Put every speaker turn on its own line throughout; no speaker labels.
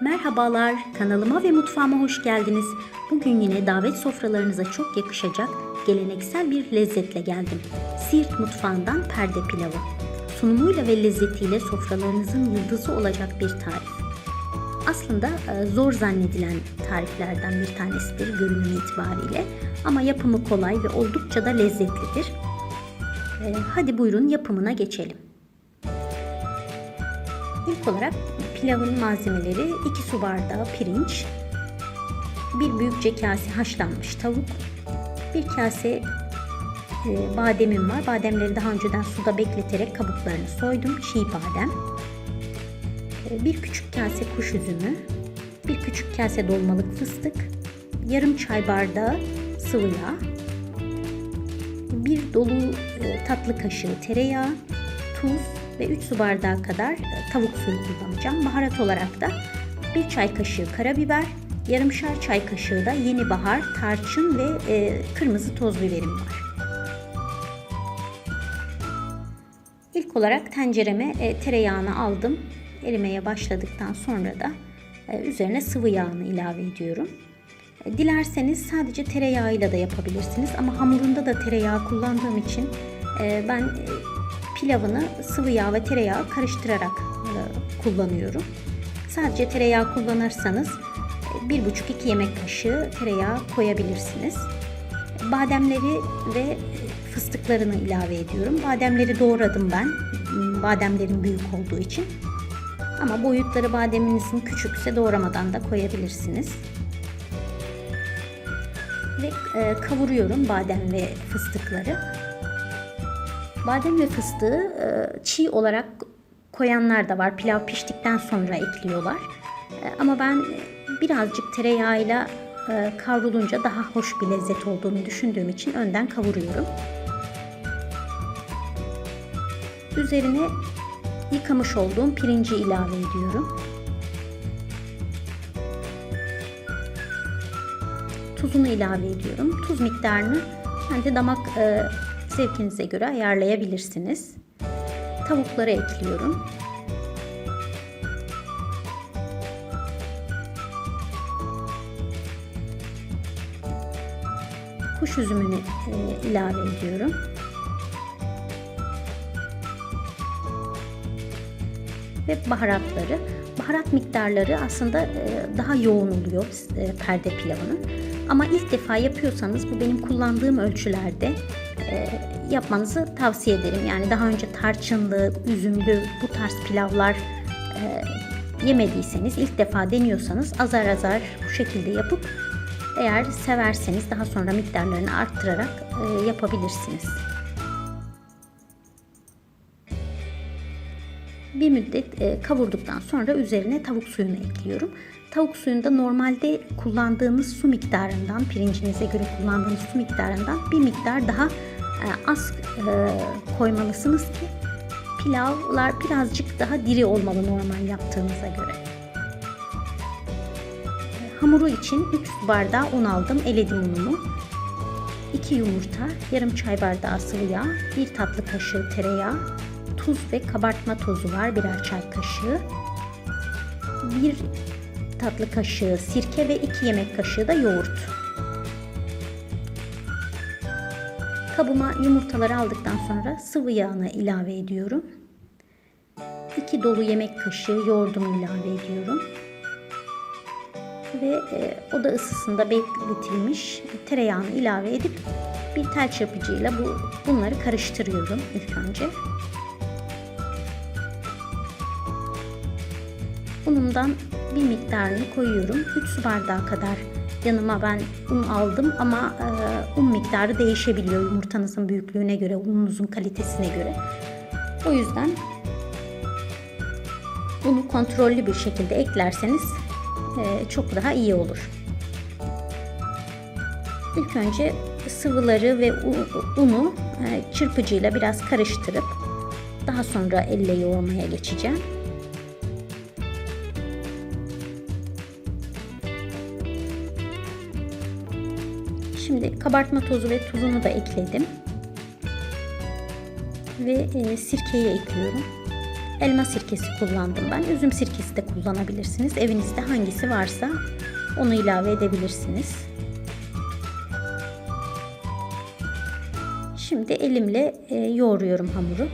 Merhabalar, kanalıma ve mutfağıma hoş geldiniz. Bugün yine davet sofralarınıza çok yakışacak geleneksel bir lezzetle geldim. Siirt mutfağından perde pilavı. Sunumuyla ve lezzetiyle sofralarınızın yıldızı olacak bir tarif. Aslında e, zor zannedilen tariflerden bir tanesidir görünüm itibariyle ama yapımı kolay ve oldukça da lezzetlidir. E, Hadi buyurun yapımına geçelim. İlk olarak pilavın malzemeleri 2 su bardağı pirinç, bir büyükçe kase haşlanmış tavuk, bir kase e, bademim var. Bademleri daha önceden suda bekleterek kabuklarını soydum. Çiğ badem. E, bir küçük kase kuş üzümü, bir küçük kase dolmalık fıstık, yarım çay bardağı sıvı yağ, bir dolu e, tatlı kaşığı tereyağı, tuz ve 3 su bardağı kadar e, tavuk suyu kullanacağım. Baharat olarak da 1 çay kaşığı karabiber, yarımşar çay kaşığı da yeni bahar, tarçın ve e, kırmızı toz biberim var. İlk olarak tencereme e, tereyağını aldım. Erimeye başladıktan sonra da üzerine sıvı yağını ilave ediyorum. Dilerseniz sadece tereyağıyla da yapabilirsiniz ama hamurunda da tereyağı kullandığım için ben pilavını sıvı yağ ve tereyağı karıştırarak e, kullanıyorum. Sadece tereyağı kullanırsanız e, 1,5-2 yemek kaşığı tereyağı koyabilirsiniz. Bademleri ve e, fıstıklarını ilave ediyorum. Bademleri doğradım ben. Bademlerin büyük olduğu için. Ama boyutları bademinizin küçükse doğramadan da koyabilirsiniz. Ve e, kavuruyorum badem ve fıstıkları. Badem ve fıstığı e, çiğ olarak koyanlar da var. Pilav piştikten sonra ekliyorlar. E, ama ben birazcık tereyağıyla e, kavrulunca daha hoş bir lezzet olduğunu düşündüğüm için önden kavuruyorum. Üzerine yıkamış olduğum pirinci ilave ediyorum. Tuzunu ilave ediyorum. Tuz miktarını kendi damak zevkinize göre ayarlayabilirsiniz. Tavukları ekliyorum. Kuş üzümünü e, ilave ediyorum. Ve baharatları. Baharat miktarları aslında e, daha yoğun oluyor e, perde pilavının. Ama ilk defa yapıyorsanız bu benim kullandığım ölçülerde e, yapmanızı tavsiye ederim. Yani daha önce tarçınlı, üzümlü bu tarz pilavlar e, yemediyseniz, ilk defa deniyorsanız azar azar bu şekilde yapıp eğer severseniz daha sonra miktarlarını arttırarak e, yapabilirsiniz. Bir müddet e, kavurduktan sonra üzerine tavuk suyunu ekliyorum. Tavuk suyunda normalde kullandığınız su miktarından, pirincinize göre kullandığınız su miktarından bir miktar daha az e, koymalısınız ki pilavlar birazcık daha diri olmalı normal yaptığınıza göre. Hamuru için 3 su bardağı un aldım, eledim unumu. 2 yumurta, yarım çay bardağı sıvı yağ, 1 tatlı kaşığı tereyağı, tuz ve kabartma tozu var birer çay kaşığı. 1 tatlı kaşığı sirke ve 2 yemek kaşığı da yoğurt. Kabıma yumurtaları aldıktan sonra sıvı yağını ilave ediyorum. 2 dolu yemek kaşığı yoğurdumu ilave ediyorum. Ve e, oda ısısında bekletilmiş tereyağını ilave edip bir tel çırpıcıyla bu bunları karıştırıyorum ilk önce. Unumdan bir miktarını koyuyorum. 3 su bardağı kadar yanıma ben un aldım ama e, un miktarı değişebiliyor yumurtanızın büyüklüğüne göre, ununuzun kalitesine göre. O yüzden unu kontrollü bir şekilde eklerseniz e, çok daha iyi olur. İlk önce sıvıları ve unu e, çırpıcıyla biraz karıştırıp daha sonra elle yoğurmaya geçeceğim. Şimdi kabartma tozu ve tuzunu da ekledim. Ve e, sirkeyi ekliyorum. elma sirkesi kullandım ben. Üzüm sirkesi de kullanabilirsiniz. Evinizde hangisi varsa onu ilave edebilirsiniz. Şimdi elimle e, yoğuruyorum hamuru.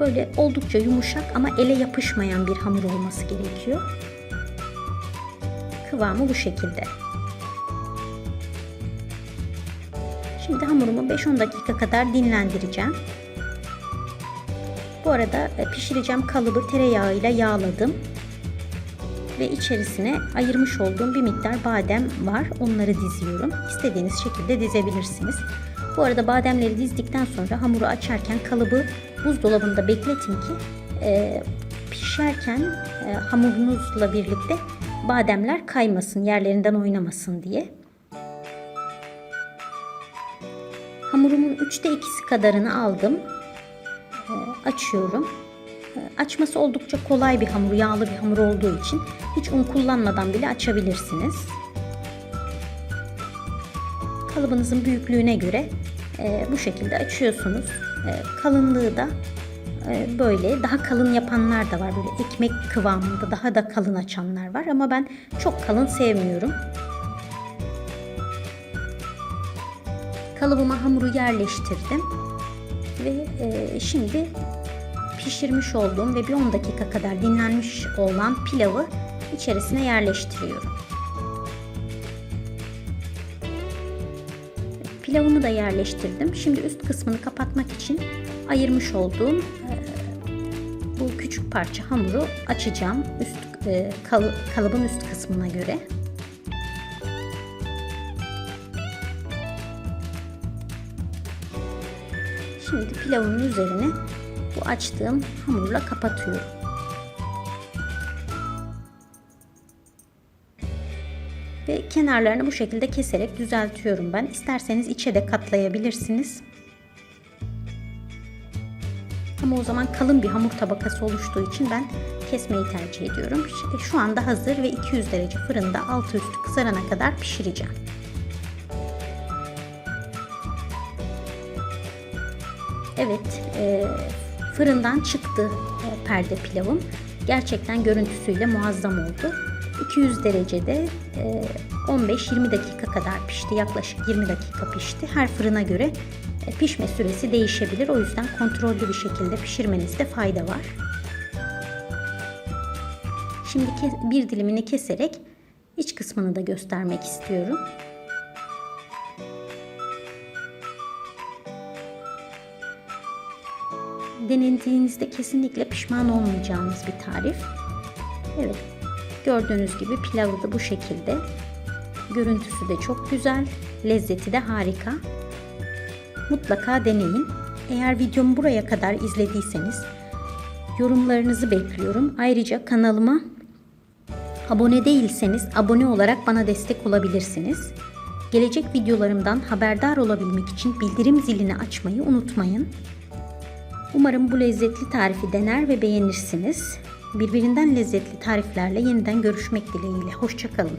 Böyle oldukça yumuşak ama ele yapışmayan bir hamur olması gerekiyor. Kıvamı bu şekilde. Şimdi hamurumu 5-10 dakika kadar dinlendireceğim. Bu arada e, pişireceğim kalıbı tereyağıyla yağladım. Ve içerisine ayırmış olduğum bir miktar badem var. Onları diziyorum. İstediğiniz şekilde dizebilirsiniz. Bu arada bademleri dizdikten sonra hamuru açarken kalıbı buzdolabında bekletin ki e, pişerken e, hamurunuzla birlikte bademler kaymasın, yerlerinden oynamasın diye. Hamurumun üçte ikisi kadarını aldım. E, açıyorum. E, açması oldukça kolay bir hamur, yağlı bir hamur olduğu için hiç un kullanmadan bile açabilirsiniz. Kalıbınızın büyüklüğüne göre e, bu şekilde açıyorsunuz. E, kalınlığı da e, böyle daha kalın yapanlar da var. Böyle ekmek kıvamında daha da kalın açanlar var ama ben çok kalın sevmiyorum. Kalıbıma hamuru yerleştirdim ve e, şimdi pişirmiş olduğum ve bir 10 dakika kadar dinlenmiş olan pilavı içerisine yerleştiriyorum. Pilavımı da yerleştirdim. Şimdi üst kısmını kapatmak için ayırmış olduğum e, bu küçük parça hamuru açacağım üst e, kalıbın üst kısmına göre. Şimdi pilavın üzerine bu açtığım hamurla kapatıyorum. Ve kenarlarını bu şekilde keserek düzeltiyorum ben. İsterseniz içe de katlayabilirsiniz. Ama o zaman kalın bir hamur tabakası oluştuğu için ben kesmeyi tercih ediyorum. Şu anda hazır ve 200 derece fırında altı üstü kızarana kadar pişireceğim. Evet, e, fırından çıktı e, perde pilavım. Gerçekten görüntüsüyle muazzam oldu. 200 derecede 15-20 dakika kadar pişti. Yaklaşık 20 dakika pişti. Her fırına göre e, pişme süresi değişebilir. O yüzden kontrollü bir şekilde pişirmenizde fayda var. Şimdi bir dilimini keserek iç kısmını da göstermek istiyorum. Denediğinizde kesinlikle pişman olmayacağınız bir tarif. Evet, gördüğünüz gibi pilavı da bu şekilde. Görüntüsü de çok güzel, lezzeti de harika. Mutlaka deneyin. Eğer videomu buraya kadar izlediyseniz yorumlarınızı bekliyorum. Ayrıca kanalıma abone değilseniz abone olarak bana destek olabilirsiniz. Gelecek videolarımdan haberdar olabilmek için bildirim zilini açmayı unutmayın. Umarım bu lezzetli tarifi dener ve beğenirsiniz. Birbirinden lezzetli tariflerle yeniden görüşmek dileğiyle. Hoşçakalın.